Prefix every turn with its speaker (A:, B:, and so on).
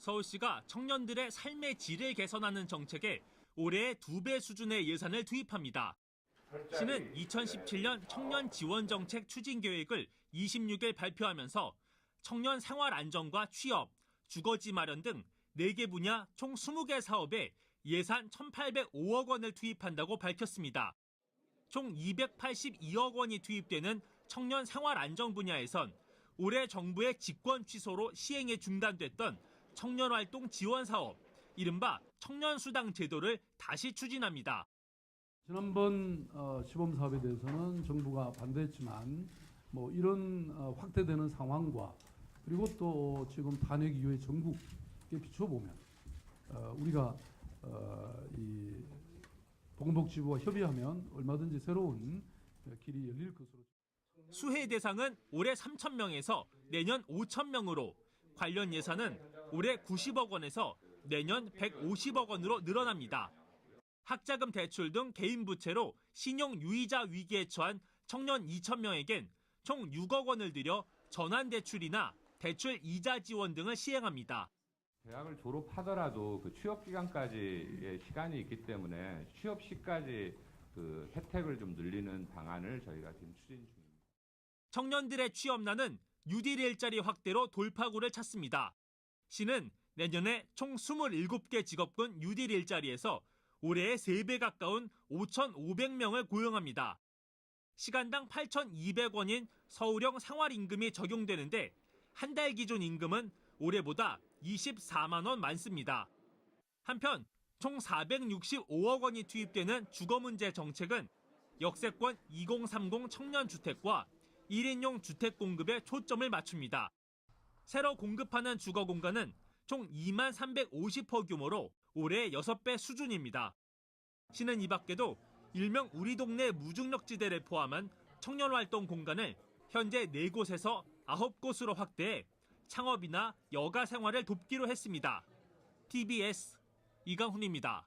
A: 서울시가 청년들의 삶의 질을 개선하는 정책에 올해의 두배 수준의 예산을 투입합니다. 시는 2017년 청년 지원 정책 추진 계획을 26일 발표하면서 청년 생활 안정과 취업, 주거지 마련 등 4개 분야 총 20개 사업에 예산 1,805억 원을 투입한다고 밝혔습니다. 총 282억 원이 투입되는 청년 생활 안정 분야에선 올해 정부의 직권 취소로 시행에 중단됐던 청년 활동 지원 사업, 이른바 청년 수당 제도를 다시 추진합니다.
B: 지난번 어, 시범 사업에 대해서는 정부가 반대했지만 뭐 이런 어, 확대되는 상황과 그리고 또 지금 탄핵 이후의 전국에 비춰보면 어, 우리가 어, 이 보건복지부와 협의하면 얼마든지 새로운 길이 열릴 것으로.
A: 수혜 대상은 올해 3천 명에서 내년 5천 명으로 관련 예산은 올해 90억 원에서 내년 150억 원으로 늘어납니다. 학자금 대출 등 개인 부채로 신용 유의자 위기에 처한 청년 2천 명에겐 총 6억 원을 들여 전환 대출이나 대출 이자 지원 등을 시행합니다.
C: 대학을 졸업하더라도 그 취업 기간까지의 시간이 있기 때문에 취업 시까지 그 혜택을 좀 늘리는 방안을 저희가 지금 추진 중입니다.
A: 청년들의 취업난은 뉴딜 일자리 확대로 돌파구를 찾습니다. 시는 내년에 총 27개 직업군 뉴딜 일자리에서 올해의 3배 가까운 5,500명을 고용합니다. 시간당 8,200원인 서울형 생활임금이 적용되는데 한 달 기준 임금은 올해보다 24만 원 많습니다. 한편 총 465억 원이 투입되는 주거 문제 정책은 역세권 2030 청년주택과 1인용 주택 공급에 초점을 맞춥니다. 새로 공급하는 주거 공간은 총 2만 350호 규모로 올해 6배 수준입니다. 시는 이 밖에도 일명 우리 동네 무중력지대를 포함한 청년활동 공간을 현재 4곳에서 9곳으로 확대해 창업이나 여가 생활을 돕기로 했습니다. TBS 이강훈입니다.